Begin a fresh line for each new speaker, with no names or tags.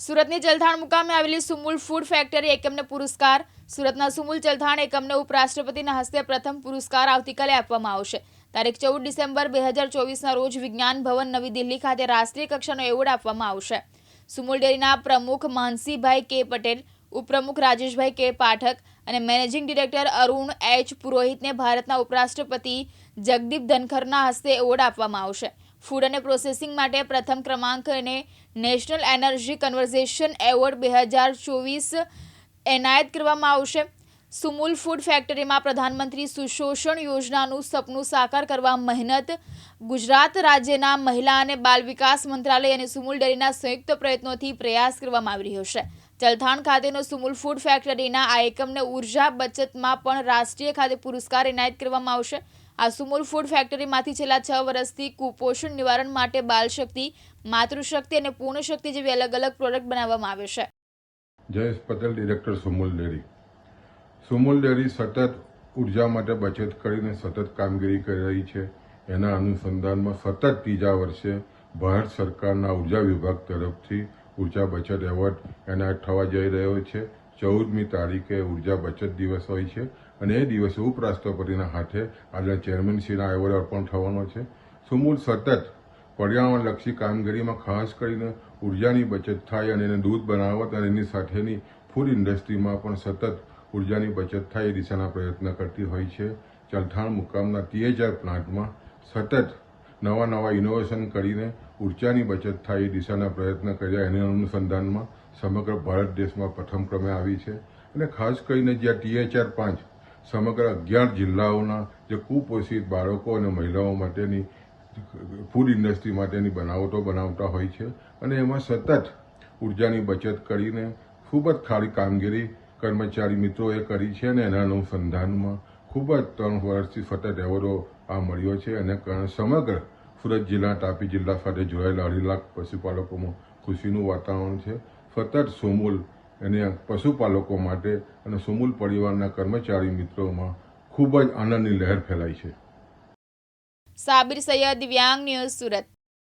સુરતની જલથાણ મુકામે આવેલી સુમુલ ફૂડ ફેક્ટરી એકમને પુરસ્કાર, સુરતના સુમુલ જલથાણ એકમને ઉપરાષ્ટ્રપતિના હસ્તે પ્રથમ પુરસ્કાર આવતીકાલે આપવામાં આવશે. તારીખ ચૌદ ડિસેમ્બર બે હજાર ચોવીસના રોજ વિજ્ઞાન ભવન નવી દિલ્હી ખાતે રાષ્ટ્રીય કક્ષાનો એવોર્ડ આપવામાં આવશે. સુમુલ ડેરીના પ્રમુખ માનસીભાઈ કે પટેલ, ઉપપ્રમુખ રાજેશભાઈ કે પાઠક અને મેનેજિંગ ડિરેક્ટર અરુણ એચ પુરોહિતને ભારતના ઉપરાષ્ટ્રપતિ જગદીપ ધનખરના હસ્તે એવોર્ડ આપવામાં આવશે. ફૂડ અને પ્રોસેસિંગ માટે પ્રથમ ક્રમાંક અને નેશનલ એનર્જી કન્વર્ઝેશન એવોર્ડ બે હજાર ચોવીસ એનાયત કરવામાં આવશે. સુમુલ ફૂડ ફેક્ટરીમાં પ્રધાનમંત્રી સુશોષણ યોજનાનું સપનું સાકાર કરવા મહેનત, ગુજરાત રાજ્યના મહિલા અને બાલ વિકાસ મંત્રાલય અને સુમુલ ડેરીના સંયુક્ત પ્રયત્નોથી પ્રયાસ કરવામાં આવી રહ્યો છે. જલથાણ ખાતેનો સુમુલ ફૂડ ફેક્ટરીના આ એકમને ઊર્જા બચતમાં પણ રાષ્ટ્રીય ખાતે પુરસ્કાર એનાયત કરવામાં આવશે. આ સુમુલ ફૂડ ફેક્ટરીમાંથી છેલ્લા છ વર્ષથી કુપોષણ નિવારણ માટે બાલશક્તિ માતૃશક્તિ અને પૂર્ણશક્તિ જેવી અલગ અલગ પ્રોડક્ટ બનાવવામાં આવે છે.
Jayesh Patel director Sumul dairy. Sumul dairy સતત ઊર્જા માટે બચત કરીને સતત કામગીરી કરી રહી છે. એના અનુસંધાનમાં સતત ત્રીજા વર્ષે ભારત સરકારના ઊર્જા વિભાગ તરફથી ઊર્જા બચત એવોર્ડ એનાયત થવા જઈ રહ્યો છે. ચૌદમી તારીખે ઊર્જા બચત દિવસ હોય છે અને એ દિવસે ઉપરાષ્ટ્રપતિના હાથે આજના ચેરમેનશ્રીના એવોર્ડ અર્પણ થવાનો છે. સુમૂલ સતત પર્યાવરણલક્ષી કામગીરીમાં ખાસ કરીને ઉર્જાની બચત થાય અને એને દૂધ બનાવત અને એની સાથેની ફૂડ ઇન્ડસ્ટ્રીમાં પણ સતત ઉર્જાની બચત થાય એ દિશાના પ્રયત્ન કરતી હોય છે. ચલથાણ મુકામના ટીએચઆર પ્લાન્ટમાં સતત નવા નવા ઇનોવેશન કરીને ઉર્જાની બચત થાય એ દિશાના પ્રયત્ન કર્યા એના અનુસંધાનમાં સમગ્ર ભારત દેશમાં પ્રથમ ક્રમે આવી છે અને ખાસ કરીને જ્યાં ટીએચઆર પાંચ સમગ્ર અગિયાર જિલ્લાઓના જે કુપોષિત બાળકો અને મહિલાઓ માટેની, ફૂડ ઇન્ડસ્ટ્રી માટેની બનાવટો બનાવતા હોય છે અને એમાં સતત ઉર્જાની બચત કરીને ખૂબ જ સારી કામગીરી કર્મચારી મિત્રોએ કરી છે અને એના અનુસંધાનમાં ખૂબ જ ત્રણ વર્ષથી સતત એવોર્ડો આ મળ્યો છે અને સમગ્ર સુરત જિલ્લા તાપી જિલ્લા સાથે જોડાયેલા અઢી લાખ પશુપાલકોમાં ખુશીનું વાતાવરણ છે. સતત સુમૂલ એને પશુપાલકો માટે અને સુમૂલ પરિવારના કર્મચારી મિત્રોમાં ખૂબ જ આનંદની લહેર ફેલાઈ છે.
સાબિર સૈયદ દિવ્યાંગ ન્યૂઝ સુરત.